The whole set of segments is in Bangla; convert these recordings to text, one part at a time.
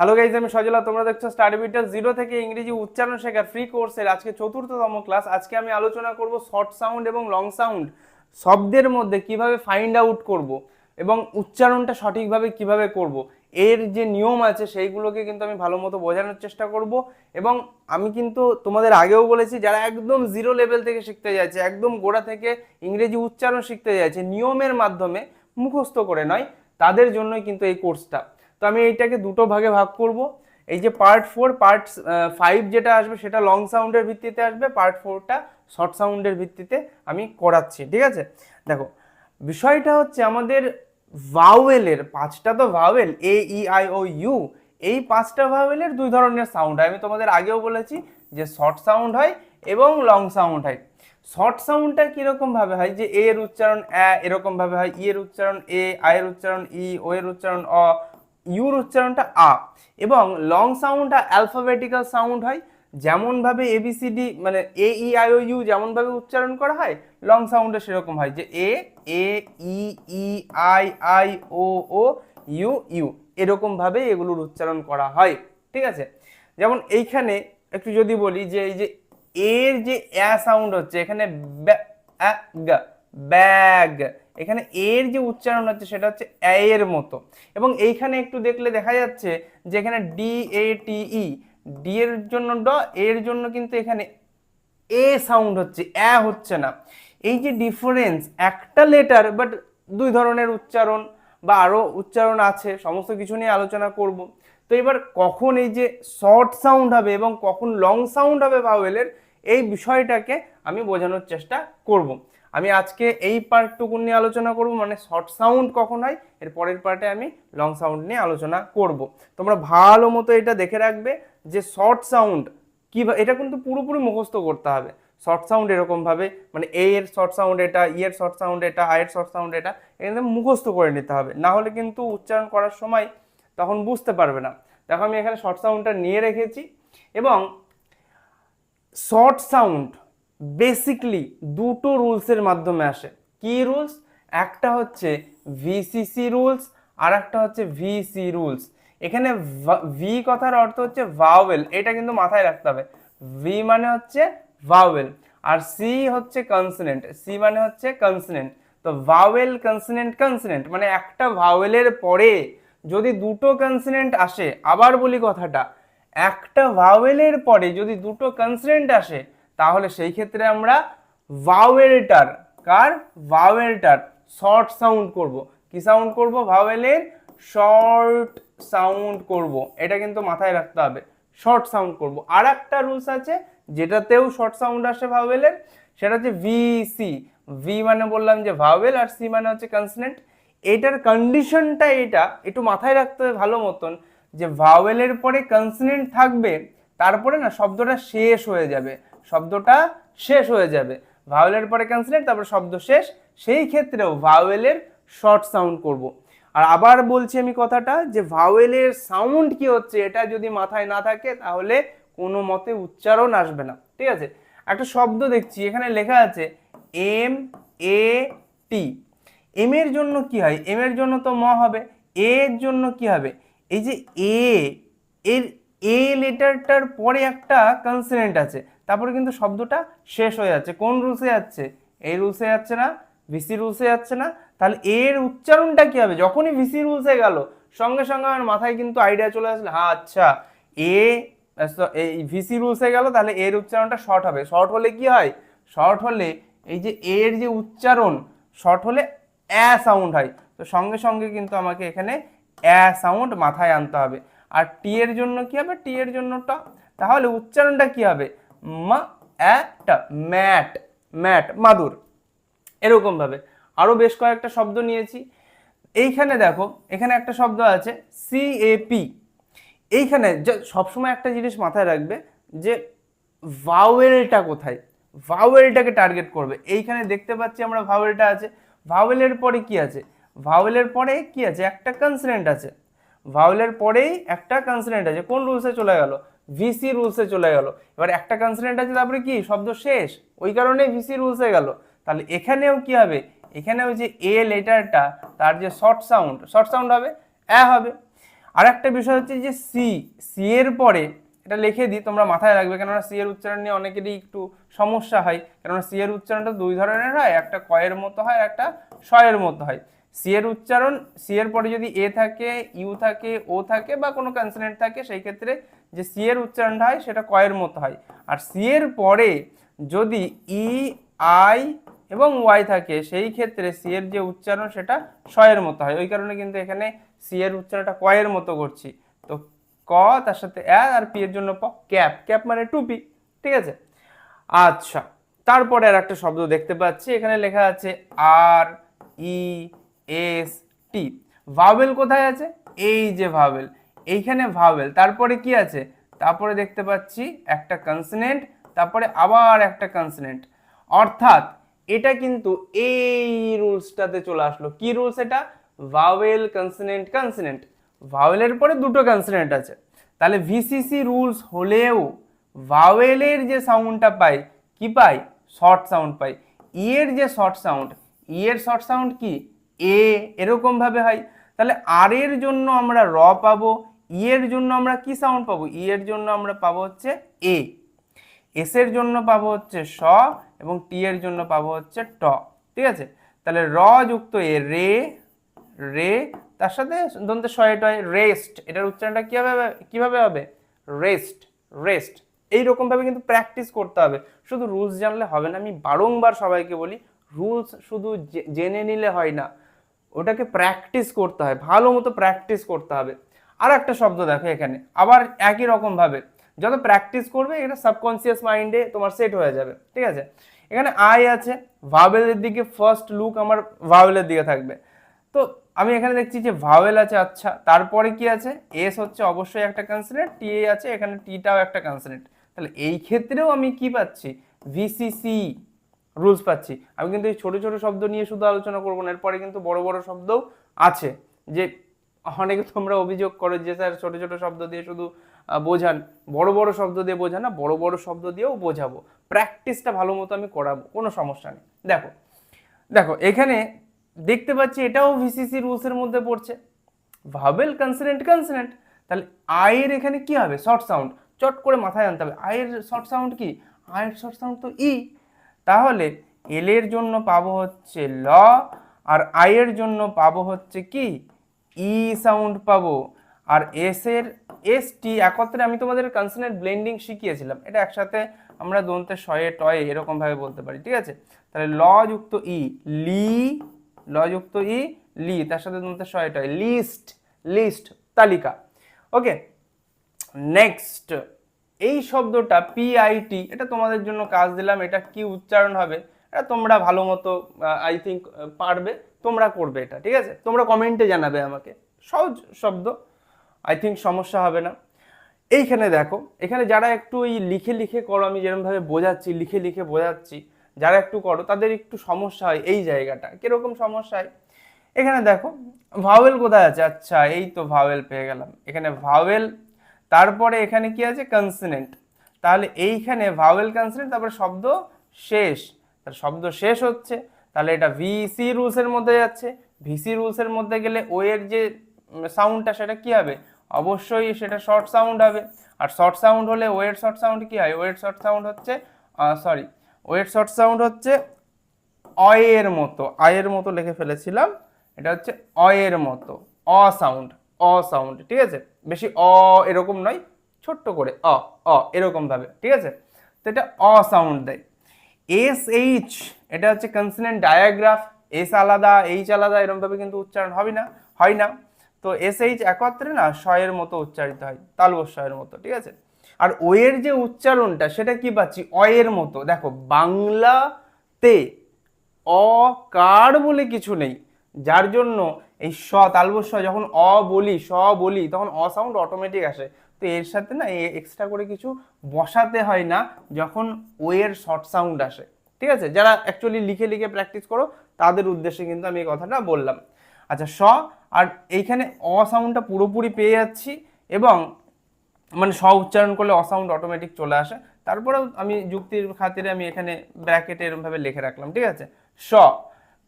হ্যালো গাইজ আমি সজলা, তোমরা দেখছ স্টাডি বিটার জিরো থেকে ইংরেজি উচ্চারণ শেখার ফ্রি কোর্সের আজকে চতুর্থতম ক্লাস আজকে আমি আলোচনা করব শর্ট সাউন্ড এবং লং সাউন্ড শব্দের মধ্যে কীভাবে ফাইন্ড আউট করব এবং উচ্চারণটা সঠিকভাবে কীভাবে করব। এর যে নিয়ম আছে, সেইগুলোকে কিন্তু আমি ভালো মতো বোঝানোর চেষ্টা করব এবং আমি কিন্তু তোমাদের আগেও বলেছি, যারা একদম জিরো লেভেল থেকে শিখতে যাচ্ছে, একদম গোড়া থেকে ইংরেজি উচ্চারণ শিখতে যাচ্ছে, নিয়মের মাধ্যমে মুখস্থ করে নয়, তাদের জন্যই কিন্তু এই কোর্সটা তো আমি এইটাকে দুটো ভাগে ভাগ করব। এই যে পার্ট ফোর পার্ট ফাইভ যেটা আসবে সেটা লং সাউন্ডের ভিত্তিতে আসবে পার্ট ফোরটা শর্ট সাউন্ডের ভিত্তিতে আমি করাচ্ছি, ঠিক আছে? দেখো, বিষয়টা হচ্ছে আমাদের ভাওয়েলের পাঁচটা তো vowel A E I O U এই পাঁচটা ভাওয়েলের দুই ধরনের সাউন্ড হয়। আমি তোমাদের আগেও বলেছি যে শর্ট সাউন্ড হয় এবং লং সাউন্ড হয়। শর্ট সাউন্ডটা কীরকম ভাবে হয়? যে এর উচ্চারণ অ্যা এরকম ভাবে হয় ই এর উচ্চারণ এ আই এর উচ্চারণ ই ও এর উচ্চারণ, অ ইউর উচ্চারণটা আ এবং লং সাউন্ডটা অ্যালফাবেটিক্যাল সাউন্ড হয় যেমনভাবে এবিসিডি মানে এ ই আই ও ইউ যেমনভাবে উচ্চারণ করা হয় লং সাউন্ডে সেরকম হয় যে A A E E I I O O U U এরকমভাবে এগুলোর উচ্চারণ করা হয় ঠিক আছে? যেমন এইখানে একটু যদি বলি যে এই যে এর যে অ্যা সাউন্ড হচ্ছে এখানে ব্যা- আ, ব্যাগ এখানে এর যে উচ্চারণ হচ্ছে সেটা হচ্ছে অ্যা এর মতো। এবং এইখানে একটু দেখলে দেখা যাচ্ছে যে এখানে D A T E D এর জন্য ড, এর জন্য কিন্তু এখানে এ সাউন্ড হচ্ছে, অ্যা হচ্ছে না। এই যে ডিফারেন্স, একটা লেটার, বাট দুই ধরনের উচ্চারণ বা আরও উচ্চারণ আছে, সমস্ত কিছু নিয়ে আলোচনা করব। তো এবার কখন এই যে শর্ট সাউন্ড হবে এবং কখন লং সাউন্ড হবে ভাওয়েলের, এই বিষয়টাকে আমি বোঝানোর চেষ্টা করব। আমি আজকে এই পার্টটুকু নিয়ে আলোচনা করব মানে শর্ট সাউন্ড কখন হয়, এর পরের পার্টে আমি লং সাউন্ড নিয়ে আলোচনা করব। তোমরা ভালো মতো এটা দেখে রাখবে যে শর্ট সাউন্ড কি এটা কিন্তু পুরোপুরি মুখস্থ করতে হবে। শর্ট সাউন্ড এরকম ভাবে মানে এ এর শর্ট সাউন্ড এটা ই এর শর্ট সাউন্ড এটা আই এর শর্ট সাউন্ড এটা এখানে মুখস্থ করে নিতে হবে। না হলে কিন্তু উচ্চারণ করার সময় তখন বুঝতে পারবে না। দেখো আমি এখানে শর্ট সাউন্ডটা নিয়ে রেখেছি এবং শর্ট সাউন্ড বেসিকলি দুটো রুলসের মাধ্যমে আসে। কি রুলস একটা হচ্ছে ভিসিসি রুলস আর একটা হচ্ছে ভিসি রুলস এখানে ভি কথার অর্থ হচ্ছে ভাওয়েল এটা কিন্তু মাথায় রাখতে হবে। ভি মানে হচ্ছে ভাওয়েল আর সি হচ্ছে কনসনেন্ট সি মানে হচ্ছে কনসনেন্ট তো ভাওয়েল কনসনেন্ট কনসনেন্ট মানে একটা ভাওয়েলের পরে যদি দুটো কনসনেন্ট আসে, আবার বলি কথাটা, একটা ভাওয়েলের পরে যদি দুটো কনসনেন্ট আসে তাহলে সেই ক্ষেত্রে আমরা ভাওয়েলটার কার? ভাওয়েলটার শর্ট সাউন্ড করব। কি সাউন্ড করব? ভাওয়েলের শর্ট সাউন্ড করব। এটা কিন্তু মাথায় রাখতে হবে। শর্ট সাউন্ড করব। আর একটা রুলস আছে, যেটাতেও শর্ট সাউন্ড আসে ভাওয়েলের, সেটা হচ্ছে ভিসি ভি মানে বললাম যে ভাওয়েল আর সি মানে হচ্ছে কনসনেন্ট এটার কন্ডিশনটা এটা, একটু মাথায় রাখতে হবে ভালো মতন, যে ভাওয়েলের পরে কনসনেন্ট থাকবে, তারপরে না শব্দটা শেষ হয়ে যাবে। শব্দটা শেষ হয়ে যাবে। ভাওয়েলের পরে কনসনেন্ট তারপর শব্দ শেষ। সেই ক্ষেত্রেও ভাওয়েলের শর্ট সাউন্ড করব। আর আবার বলছি আমি কথাটা যে ভাওয়েলের সাউন্ড কি হচ্ছে, এটা যদি মাথায় না থাকে তাহলে কোনো মতে উচ্চারণ আসবে না। ঠিক আছে? একটা শব্দ দেখছি, এখানে লেখা আছে এম এ টি এম এর জন্য কি হয়? এম এর জন্য তো ম হবে। এ এর জন্য কি হবে? এই যে এ এর এ লেটারটার পরে একটা কনসনেন্ট আছে। তারপরে কিন্তু শব্দটা শেষ হয়ে যাচ্ছে। কোন রুলসে যাচ্ছে? এই রুলসে যাচ্ছে না ভিসি রুলসে যাচ্ছে না। তাহলে এর উচ্চারণটা কী হবে? যখনই ভিসি রুলসে গেল, সঙ্গে সঙ্গে আমার মাথায় কিন্তু আইডিয়া চলে আসলে হ্যাঁ আচ্ছা এ এই ভিসি রুলসে গেল, তাহলে এর উচ্চারণটা শর্ট হবে। শর্ট হলে কি হয়? শর্ট হলে এই যে এর যে উচ্চারণ শর্ট হলে অ্যা সাউন্ড হয়। তো সঙ্গে সঙ্গে কিন্তু আমাকে এখানে অ্যা সাউন্ড মাথায় আনতে হবে। আর টি এর জন্য কি হবে? টি এর জন্য তাহলে উচ্চারণটা কি হবে? মা টা ম্যাট ম্যাট, মাদুর। এরকম ভাবে। আরও বেশ কয়েকটা শব্দ নিয়েছি। এইখানে দেখো, এখানে একটা শব্দ আছে সি এ পি এইখানে সবসময় একটা জিনিস মাথায় রাখবে যে ভাওয়েলটা কোথায়? ভাওয়েলটাকে টার্গেট করবে। এইখানে দেখতে পাচ্ছি আমরা ভাওয়েলটা আছে। ভাওয়েলের পরে কি আছে? ভাওয়েলের পরে কি আছে? একটা কনসনেন্ট আছে। ভাওয়েলের পরেই একটা কনসনেন্ট আছে। কোন রুলসে চলে গেল? ভিসি রুলসে চলে গেল। এবার একটা কনসনেন্ট আছে, তারপরে কি? শব্দ শেষ। ওই কারণে ভিসি রুলসে গেল। তাহলে এখানেও কি হবে? এখানেও যে এ লেটারটা, তার যে শর্ট সাউন্ড শর্ট সাউন্ড হবে অ্যা হবে। আর একটা বিষয় হচ্ছে যে সি সি এর পরে, এটা লিখে দিই, তোমরা মাথায় রাখবে, কেননা সি এর উচ্চারণ নিয়ে অনেকেরই একটু সমস্যা হয়। কেননা সি এর উচ্চারণটা দুই ধরনের হয়, একটা কয়ের মতো হয় আর একটা শয়ের মতো হয়। সি এর উচ্চারণ সি এর পরে যদি এ থাকে ইউ থাকে ও থাকে বা কোনো কনসোনেন্ট থাকে, সেই ক্ষেত্রে যে সি এর উচ্চারণটা হয়, সেটা কয়ের মতো হয়। আর সি এর পরে যদি ই আই এবং ওয়াই থাকে, সেই ক্ষেত্রে সি এর যে উচ্চারণ, সেটা শয়ের মতো হয়। ওই কারণে কিন্তু এখানে সি এর উচ্চারণটা কয়ের মতো করছি। তো ক, তার সাথে অ্যা আর পি এর জন্য প, ক্যাপ। ক্যাপ মানে টুপি, ঠিক আছে? আচ্ছা তারপরে আর একটা শব্দ দেখতে পাচ্ছি। এখানে লেখা আছে আর ই এস টি। ভাওয়েল কোথায় আছে? এই যে ভাওয়েল। এইখানে ভাওয়েল। তারপরে কি আছে? তারপরে দেখতে পাচ্ছি একটা কনসনেন্ট তারপরে আবার একটা কনসনেন্ট অর্থাৎ এটা কিন্তু এই রুলসটাতে চলে আসলো। কি রুলস এটা? ভাওয়েল কনসনেন্ট কনসনেন্ট ভাওয়েলের পরে দুটো কনসনেন্ট আছে। তাহলে ভিসিসি রুলস হলেও ভাওয়েলের যে সাউন্ডটা পাই, কি পাই? শর্ট সাউন্ড পাই। ই এর যে শর্ট সাউন্ড ই এর শর্ট সাউন্ড কি? এ এরকম ভাবে হয়, তাহলে আর এর জন্য আমরা র পাবো ই এর জন্য আমরা কি সাউন্ড পাবো? ই এর জন্য আমরা পাবো হচ্ছে এ এস এর জন্য পাবো হচ্ছে স এবং টি এর জন্য পাবো হচ্ছে ট, ঠিক আছে? তাহলে র যুক্ত এ রে রে, তার সাথে দন্তে শয়েট হয় রেস্ট এটার উচ্চারণটা কীভাবে কীভাবে হবে? রেস্ট রেস্ট এইরকম ভাবে কিন্তু প্র্যাকটিস করতে হবে। শুধু রুলস জানলে হবে না, আমি বারংবার সবাইকে বলি রুলস শুধু জেনে নিলে হয় না। ওটাকে প্র্যাকটিস করতে হয়, ভালো মতো প্র্যাকটিস করতে হবে। আর একটা শব্দ দেখো এখানে, আবার একই রকম ভাবে, যত প্র্যাকটিস করবে, এটা সাবকনসিয়াস মাইন্ডে তোমার সেট হয়ে যাবে, ঠিক আছে? এখানে আই আছে ভাওয়েলের দিকে ফার্স্ট লুক আমার ভাওয়েলের দিকে থাকবে। তো আমি এখানে দেখছি যে ভাওয়েল আছে আচ্ছা তারপরে কি আছে? এস হচ্ছে অবশ্যই একটা কনসনেন্ট টি এ আছে, এখানে টিটাও একটা কনসনেন্ট তাহলে এই ক্ষেত্রেও আমি কি পাচ্ছি? ভিসিসি রুলস পাচ্ছি। আমি কিন্তু এই ছোট ছোট শব্দ নিয়ে শুধু আলোচনা করব না, এরপরে কিন্তু বড় বড় শব্দও আছে। যে অনেকে তোমরা অভিযোগ করো যে, স্যার, ছোট ছোট শব্দ দিয়ে শুধু বোঝান। বড় বড় শব্দ দিয়ে বোঝান না, বড় বড় শব্দ দিয়েও বোঝাবো। প্র্যাকটিসটা ভালো মতো আমি করাবো, কোনো সমস্যা নেই। দেখো দেখো, এখানে দেখতে পাচ্ছি এটাও ভিসিসি রুলসের মধ্যে পড়ছে। ভাবেল কনসনেন্ট কনসনেন্ট তাহলে আয়ের এখানে কি হবে? শর্ট সাউন্ড চট করে মাথায় আনতে হবে। আয়ের শর্ট সাউন্ড কি? আয়ের শর্ট সাউন্ড তো ই তাহলে এল এর জন্য পাবো হচ্ছে ল, আর আয়ের জন্য পাবো হচ্ছে কি? ই সাউন্ড পাবো। আর এস এর এস টি একত্রে আমি তোমাদের কনসনেন্ট ব্লেন্ডিং শিখিয়েছিলাম। এটা একসাথে আমরা দন্তে শয়ে, টয়ে এরকম ভাবে বলতে পারি, ঠিক আছে? তাহলে ল যুক্ত ই লি, ল যুক্ত ই লি, তার সাথে দন্তে শয়ে, টয় লিস্ট লিস্ট তালিকা। ওকে নেক্সট এই শব্দটা পিআইটি এটা তোমাদের জন্য কাজ দিলাম, এটা কি উচ্চারণ হবে? এটা তোমরা ভালো মতো আই থিঙ্ক পারবে, তোমরা করবে এটা, ঠিক আছে? তোমরা কমেন্টে জানাবে আমাকে। সহজ শব্দ আই থিঙ্ক সমস্যা হবে না। এইখানে দেখো, এখানে যারা একটু এই লিখে লিখে করো, আমি যেরকমভাবে বোঝাচ্ছি, লিখে লিখে বোঝাচ্ছি, যারা একটু করো, তাদের একটু সমস্যা হয় এই জায়গাটা। কীরকম সমস্যা হয়? এখানে দেখো ভাওয়েল কোথায় আছে? আচ্ছা এই তো ভাওয়েল পেয়ে গেলাম। এখানে ভাওয়েল তারপরে এখানে কি আছে? কনসনেন্ট তাহলে এইখানে ভাওয়েল কনসনেন্ট তারপরে শব্দ শেষ। তার শব্দ শেষ হচ্ছে। তাহলে এটা ভিসি রুলসের মধ্যে যাচ্ছে। ভিসি রুলসের মধ্যে গেলে ও এর যে সাউন্ডটা সেটা কি হবে? অবশ্যই সেটা শর্ট সাউন্ড হবে। আর শর্ট সাউন্ড হলে ওয়ের শর্ট সাউন্ড কি হয়? ওয়ের শর্ট সাউন্ড হচ্ছে সরি ওয়ের শর্ট সাউন্ড হচ্ছে অয়ের মতো। আয়ের মতো লিখে ফেলেছিলাম। এটা হচ্ছে অয়ের মতো। অ সাউন্ড অ সাউন্ড ঠিক আছে? বেশি অ এরকম নয়, ছোট্ট করে অ অ এরকম ভাবে, ঠিক আছে? তো এটা অ সাউন্ড দেয়। এস এইচ এটা হচ্ছে কনসনেন্ট ডায়াগ্রাফ এস আলাদা এইচ আলাদা, এরকম ভাবে কিন্তু উচ্চারণ হবে না, হয় না। তো এস এইচ একত্রে না শয়ের মতো উচ্চারিত হয় তালবস শয়ের মতো, ঠিক আছে? আর ওয়ের যে উচ্চারণটা, সেটা কি পাচ্ছি? অয়ের মতো। দেখো, বাংলাতে অকার বলে কিছু নেই, যার জন্য এই স তালবস্য যখন অ বলি, স বলি, তখন অ সাউন্ড অটোমেটিক আসে। তো এর সাথে না এক্সট্রা করে কিছু বসাতে হয় না, যখন ও এর শর্ট সাউন্ড আসে। ঠিক আছে? যারা অ্যাকচুয়ালি লিখে লিখে প্র্যাকটিস করো, তাদের উদ্দেশ্যে কিন্তু আমি এই কথাটা বললাম। আচ্ছা স, আর এইখানে অ সাউন্ডটা পুরোপুরি পেয়ে যাচ্ছি এবং মানে স উচ্চারণ করলে অসাউন্ড অটোমেটিক চলে আসে। তারপরেও আমি যুক্তির খাতিরে আমি এখানে ব্র্যাকেটে এরকমভাবে লিখে রাখলাম। ঠিক আছে? স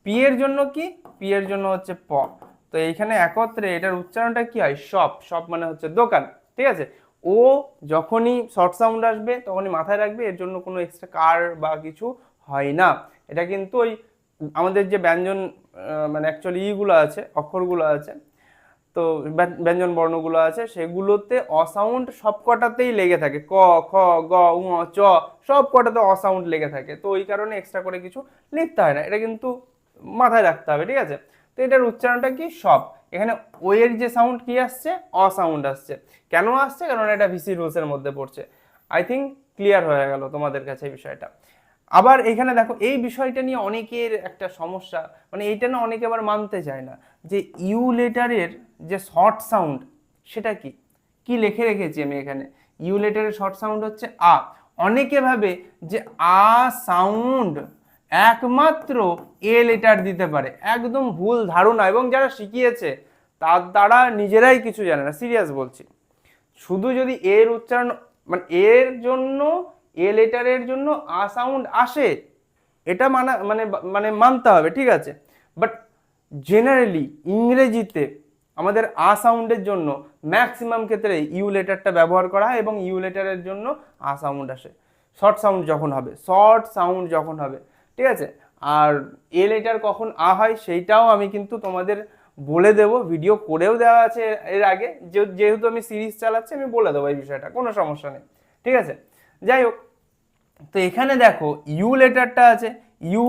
পি এর জন্য কি? পি এর জন্য হচ্ছে প। তো এইখানে একত্রে এটার উচ্চারণটা কি হয়? শপ শপ মানে হচ্ছে দোকান। ঠিক আছে? ও যখনই শর্ট সাউন্ড আসবে, তখনই মাথায় রাখবে, এর জন্য কোনো এক্সট্রা কার বা কিছু হয় না। এটা কিন্তু ওই আমাদের যে ব্যঞ্জন মানে অ্যাকচুয়ালি ইগুলো আছে, অক্ষরগুলো আছে, তো ব্যা- ব্যঞ্জন বর্ণগুলো আছে, সেগুলোতে অসাউন্ড সব কটাতেই লেগে থাকে। ক, খ, গ, উ, চ সব কটাতে অসাউন্ড লেগে থাকে। তো ওই কারণে এক্সট্রা করে কিছু লিখতে হয় না। এটা কিন্তু মাথায় রাখতে হবে, ঠিক আছে? তো এটার উচ্চারণটা কি? সব। এখানে ওয়ের যে সাউন্ড কি আসছে? অসাউন্ড আসছে। কেন আসছে? কারণ এটা ভিসি রুলসের মধ্যে পড়ছে। আই থিঙ্ক ক্লিয়ার হয়ে গেল তোমাদের কাছে এই বিষয়টা। আবার এখানে দেখো, এই বিষয়টা নিয়ে অনেকের একটা সমস্যা মানে এইটা না অনেকে আবার মানতে চায় না, যে ইউ লেটারের যে শর্ট সাউন্ড সেটা কি? কি লেখে রেখেছি আমি এখানে? ইউ লেটারের শর্ট সাউন্ড হচ্ছে আ। অনেকে ভাবে যে আ সাউন্ড একমাত্র এ লেটার দিতে পারে। একদম ভুল ধারণা এবং যারা শিখিয়েছে, তার দ্বারা নিজেরাই কিছু জানে না সিরিয়াস বলছি। শুধু যদি এর উচ্চারণ মানে এর জন্য, এ লেটারের জন্য আ সাউন্ড আসে, এটা মানা মানে মানে মানতে হবে, ঠিক আছে? বাট জেনারেলি ইংরেজিতে আমাদের আ সাউন্ডের জন্য ম্যাক্সিমাম ক্ষেত্রে ইউ লেটারটা ব্যবহার করা হয় এবং ইউ লেটারের জন্য আ সাউন্ড আসে। শর্ট সাউন্ড যখন হবে, শর্ট সাউন্ড যখন হবে ঠিক আছে? আর এ লেটার কখন আ হয় সেইটাও আমি কিন্তু তোমাদের বলে দেবো। ভিডিও করেও দেওয়া আছে এর আগে। যেহেতু আমি সিরিজ চালাচ্ছি, আমি বলে দেবো এই বিষয়টা। কোনো সমস্যা নেই। ঠিক আছে? যাই হোক। তো এখানে দেখো ইউ লেটারটা আছে। ইউ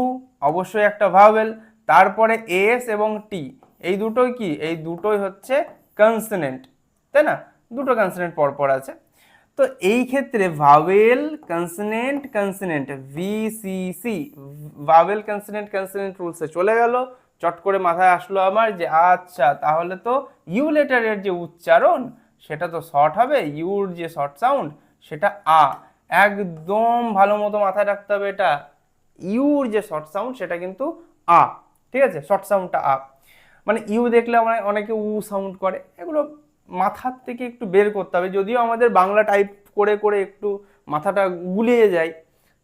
অবশ্যই একটা ভাওয়েল তারপরে এস এবং টি এই দুটোই কি? এই দুটোই হচ্ছে কনসনেন্ট তাই না? দুটো কনসনেন্ট পরপর আছে। তো এই ক্ষেত্রে vowel consonant consonant V C C vowel consonant consonant রুলসে চলে গেল। চট করে মাথায় আসলো আমার যে আচ্ছা তাহলে তো ইউ লেটারের যে উচ্চারণ, সেটা তো শর্ট হবে ইউর যে শর্ট সাউন্ড সেটা আ একদম ভালো মতো মাথায় রাখতে হবে এটা। ইউর যে শর্ট সাউন্ড সেটা কিন্তু আ ঠিক আছে? শর্ট সাউন্ডটা আ মানে ইউ দেখলে অনেকে উ সাউন্ড করে। এগুলো মাথার থেকে একটু বের করতে হবে। যদিও আমাদের বাংলা টাইপ করে করে একটু মাথাটা গুলিয়ে যায়,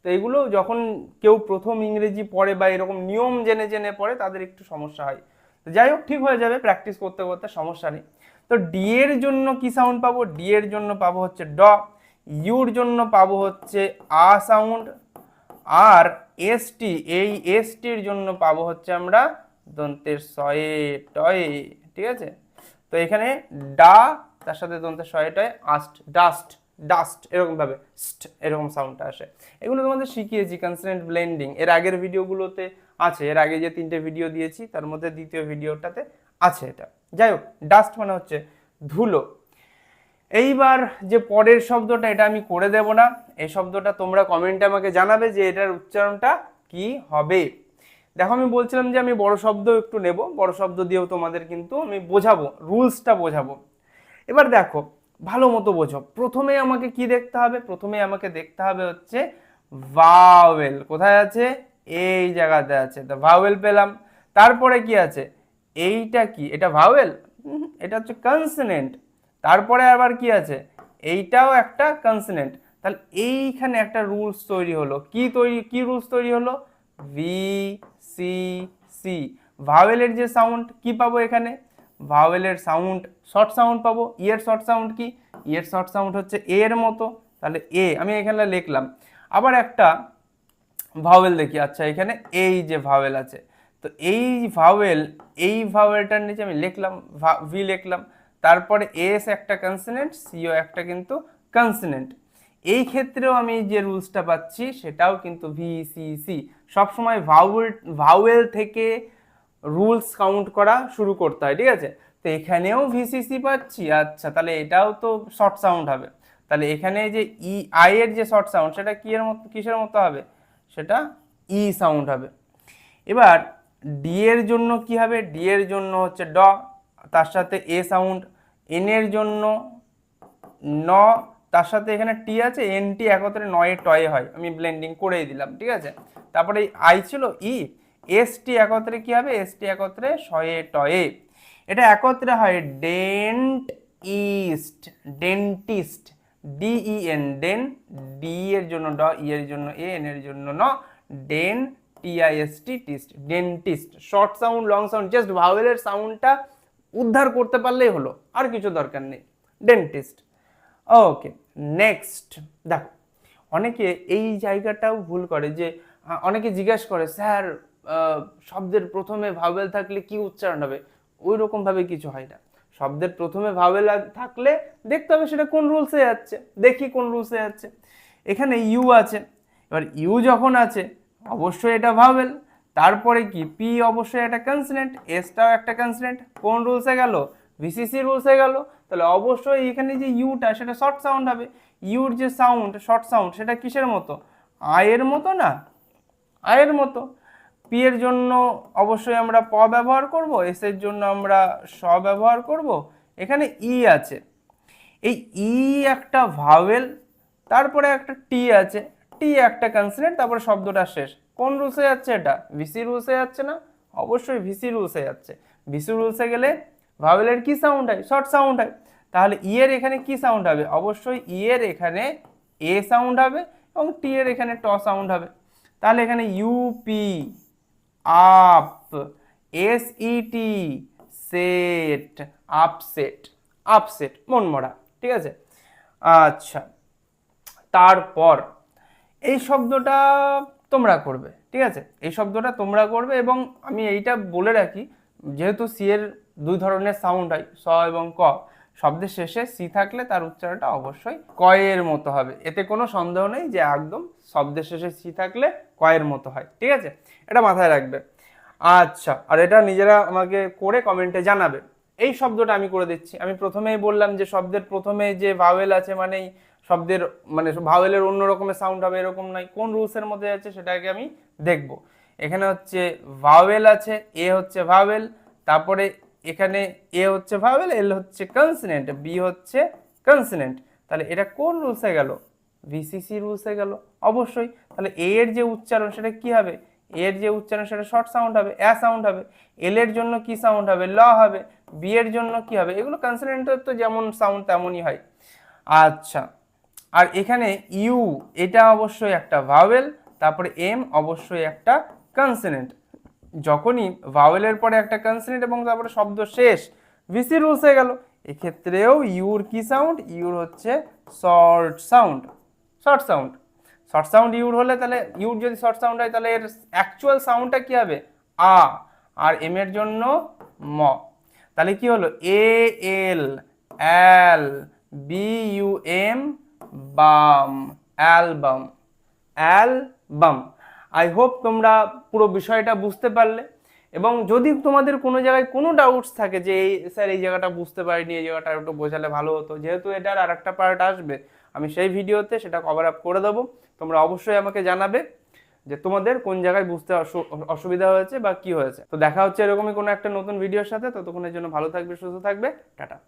তো এগুলো যখন কেউ প্রথম ইংরেজি পড়ে বা এরকম নিয়ম জেনে জেনে পড়ে, তাদের একটু সমস্যা হয়। তো যাই হোক, ঠিক হয়ে যাবে প্র্যাকটিস করতে করতে সমস্যা নেই। তো ডি এর জন্য কি সাউন্ড পাবো? ডি এর জন্য পাবো হচ্ছে ড ইউর জন্য পাবো হচ্ছে আ সাউন্ড আর এসটি এই এসটির জন্য পাবো হচ্ছে আমরা দন্তের শয়ে টয়ে, ঠিক আছে? তো এখানে ডা, তার সাথে দন্তের শয়ে আস্ট, ডাস্ট ডাস্ট এরকম ভাবে স্ট এরকম সাউন্ডটা আসে। এগুলো তোমাদের শিখিয়েছি কনসনেন্ট ব্লেন্ডিং এর আগের ভিডিওগুলোতে আছে, এর আগে যে তিনটে ভিডিও দিয়েছি, তার মধ্যে দ্বিতীয় ভিডিওটাতে আছে এটা। যাই হোক, ডাস্ট মানে হচ্ছে ধুলো। এইবার যে পরের শব্দটা, এটা আমি করে দেব না। এই শব্দটা তোমরা কমেন্টে আমাকে জানাবে যে এটার উচ্চারণটা কি হবে। দেখো, আমি বলছিলাম যে আমি বড় শব্দ একটু নেব, বড় শব্দ দিয়েও তোমাদের কিন্তু আমি বোঝাবো, রুলসটা বোঝাবো। এবার দেখো, ভালো মতো বোঝো। প্রথমে আমাকে কি দেখতে হবে? প্রথমে আমাকে দেখতে হবে হচ্ছে ভাওয়েল কোথায় আছে? এই জায়গাতে আছে। তো ভাওয়েল পেলাম। তারপরে কি আছে? এইটা কি? এটা ভাওয়েল এটা হচ্ছে কনসনেন্ট তারপরে আবার কি আছে? এইটাও একটা কনসনেন্ট তাহলে এইখানে একটা রুলস তৈরি হলো। কি তৈরি, কি রুলস তৈরি হলো? V C C. ভাওয়েলের যে সাউন্ড কি পাবো এখানে? ভাওয়েলের সাউন্ড শর্ট সাউন্ড পাবো। ইয়ের শর্ট সাউন্ড কি? ইয়ের শর্ট সাউন্ড হচ্ছে এ এর মতো। তাহলে এ আমি এখানে লিখলাম। আবার একটা ভাওয়েল দেখি। আচ্ছা এখানে এই যে ভাওয়েল আছে। তো এই ভাওয়েল এই ভাওয়েলটার নিচে আমি লিখলাম, ভি লিখলাম। তারপরে এস একটা কনসনেন্ট সিও একটা কিন্তু কনসনেন্ট এই ক্ষেত্রেও আমি যে রুলসটা পাচ্ছি, সেটাও কিন্তু ভি সি সি সবসময় ভাওয়েল ভাওয়েল থেকে রুলস কাউন্ট করা শুরু করতে হয়, ঠিক আছে? তো এখানেও ভিসিসি পাচ্ছি আচ্ছা তাহলে এটাও তো শর্ট সাউন্ড হবে। তাহলে এখানে যে ই আই এর যে শর্ট সাউন্ড সেটা কি এর মতো, কিসের মতো হবে? সেটা ই সাউন্ড হবে। এবার ডি এর জন্য কি হবে? ডি এর জন্য হচ্ছে ড, তার সাথে এ সাউন্ড এন এর জন্য ন তার সাথে এখানে টি আছে এন টি একত্রে নয়ে টয়ে হয়। আমি ব্লেন্ডিং করেই দিলাম, ঠিক আছে? তারপরে আই ছিল ই এস টি একত্রে কি হবে? এস টি একত্রে শয়ে টয়ে এটা একত্রে হয় dent ist dentist D E N den D এর জন্য ড ই এর জন্য এ এন এর জন্য ন den T I S T tist dentist short sound long sound just ভাওয়েলের সাউন্ডটা উদ্ধার করতে পারলেই হলো, আর কিছু দরকার নেই। Dentist okay next. দেখো, অনেকে এই জায়গাটাও ভুল করে যে অনেকে জিজ্ঞেস করে, স্যার শব্দের প্রথমে ভাবেল থাকলে কি উচ্চারণ হবে? ওই রকম ভাবে কিছু হয় না। শব্দের প্রথমে ভাওয়েল থাকলে দেখতে হবে সেটা কোন রুলসে যাচ্ছে, দেখি কোন রুলসে যাচ্ছে। এখানে ইউ আছে, এবার ইউ যখন আছে, অবশ্যই এটা ভাবেল তারপরে কি? পি অবশ্যই একটা কনসনেন্ট এসটাও একটা কনসনেন্ট কোন রুলসে গেল? ভিসিসি রুলসে গেল। তাহলে অবশ্যই এখানে যে ইউটা সেটা শর্ট সাউন্ড হবে। ইউর যে সাউন্ড শর্ট সাউন্ড সেটা কিসের মতো? আয়ের মতো না? আয়ের মতো। পি এর জন্য অবশ্যই আমরা প ব্যবহার করব এস এর জন্য আমরা স ব্যবহার করব। এখানে ই আছে। এই ই একটা ভাওয়েল তারপরে একটা টি আছে। টি একটা কনসনেন্ট তারপরে শব্দটা শেষ। কোন রুলসে যাচ্ছে এটা? ভিসি রুলসে যাচ্ছে না? অবশ্যই ভিসি রুলসে যাচ্ছে। ভিসি রুলসে গেলে ভাওয়েলের কি সাউন্ড হয়? শর্ট সাউন্ড হয়। তাহলে ই এর এখানে কি সাউন্ড হবে? অবশ্যই ই এর এখানে এ সাউন্ড হবে এবং টি এর এখানে ট সাউন্ড হবে। তাহলে এখানে U P up S E T set upset upset মনমরা, ঠিক আছে? আচ্ছা তারপর এই শব্দটা তোমরা করবে, ঠিক আছে? এই শব্দটা তোমরা করবে এবং আমি এইটা বলে রাখি যেহেতু সি এর দুই ধরনের সাউন্ড হয়, স এবং ক, শব্দের শেষে সি থাকলে তার উচ্চারণটা অবশ্যই কয়ের মতো হবে। এতে কোনো সন্দেহ নেই যে একদম শব্দের শেষে সি থাকলে কয়ের মতো হয়, ঠিক আছে? এটা মাথায় রাখবে। আচ্ছা আর এটা নিজেরা আমাকে করে কমেন্টে জানাবে। এই শব্দটা আমি করে দিচ্ছি। আমি প্রথমেই বললাম যে শব্দের প্রথমে যে ভাওয়েল আছে মানেই শব্দের মানে ভাওয়েলের অন্য রকমের সাউন্ড হবে, এরকম নয়। কোন রুলসের মধ্যে আছে সেটাকে আমি দেখব। এখানে হচ্ছে ভাওয়েল আছে, এ হচ্ছে ভাওয়েল তারপরে এখানে এ হচ্ছে ভাওয়েল এল হচ্ছে কনসনেন্ট বি হচ্ছে কনসনেন্ট তাহলে এটা কোন রুলসে গেল? ভিসিসি রুলসে গেল, অবশ্যই। তাহলে এ এর যে উচ্চারণ, সেটা কি হবে? এর যে উচ্চারণ, সেটা শর্ট সাউন্ড হবে অ্যা সাউন্ড হবে। এল এর জন্য কি সাউন্ড হবে? ল হবে। বি এর জন্য কি হবে? এগুলো কনসনেন্টের তো যেমন সাউন্ড তেমনই হয়। আচ্ছা আর এখানে ইউ এটা অবশ্যই একটা ভাওয়েল তারপরে এম অবশ্যই একটা কনসনেন্ট যখনই ভাওয়েলের পরে একটা কনসনেন্ট এবং তারপরে শব্দ শেষ ভিসি রুলস হয়ে গেল। এক্ষেত্রেও ইউর কি সাউন্ড ইউর হচ্ছে short sound short sound short sound your হলে তাহলে, ইউর যদি শর্ট সাউন্ড হয়, তাহলে এর অ্যাকচুয়াল সাউন্ডটা কী হবে? আ। আর এম এর জন্য ম। তাহলে কি হলো? A, L L B, U, M, bum. Album. Album. I hope তোমরা পুরো বিষয়টা বুঝতে পারলে। এবং যদি তোমাদের কোনো জায়গায় কোনো ডাউটস থাকে যে, এই স্যার এই জায়গাটা বুঝতে পারিনি, এই জায়গাটা একটু বোঝালে ভালো হতো। যেহেতু এটার আর একটা পার্ট আসবে, আমি সেই ভিডিওতে সেটা কভার আপ করে দেবো। তোমরা অবশ্যই আমাকে জানাবে যে তোমাদের কোন জায়গায় বুঝতে অসু- অসুবিধা হয়েছে বা কি হয়েছে। তো দেখা হচ্ছে এরকমই কোনো একটা নতুন ভিডিওর সাথে। ততক্ষণের জন্য ভালো থাকবে, সুস্থ থাকবে। টাটা।